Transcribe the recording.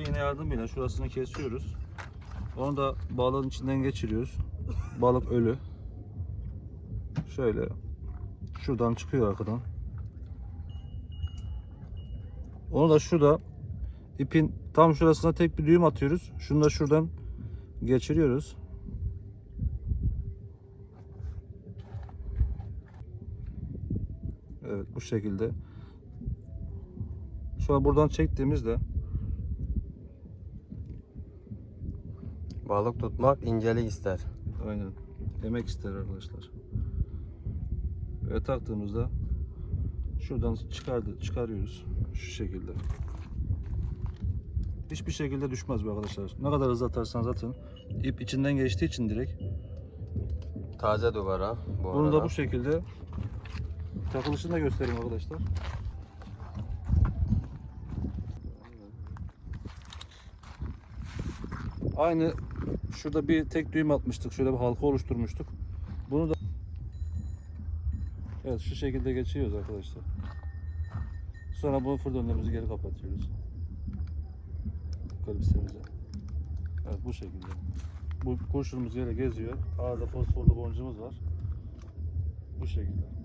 Paslı iğne yardımıyla şurasını kesiyoruz. Onu da balığın içinden geçiriyoruz. Balık ölü. Şöyle şuradan çıkıyor arkadan. Onu da şurada ipin tam şurasına tek bir düğüm atıyoruz. Şunu da şuradan geçiriyoruz. Evet bu şekilde. Sonra buradan çektiğimizde Balık tutmak incelik ister. aynen emek ister arkadaşlar. Ve taktığımızda şuradan çıkardı çıkarıyoruz şu şekilde. Hiçbir şekilde düşmez bu arkadaşlar. Ne kadar hızlı atarsanız atın. ip içinden geçtiği için direkt. Taze duvara bu Bunu arada. da bu şekilde takılışını da göstereyim arkadaşlar. Aynı şurada bir tek düğüm atmıştık. Şöyle bir halka oluşturmuştuk. Bunu da Evet şu şekilde geçiyoruz arkadaşlar. Sonra bu fırdönlerimizi geri kapatıyoruz. Kalipsemize. Evet bu şekilde. Bu kurşunumuz yere geziyor. Arada fosforlu boncuğumuz var. Bu şekilde.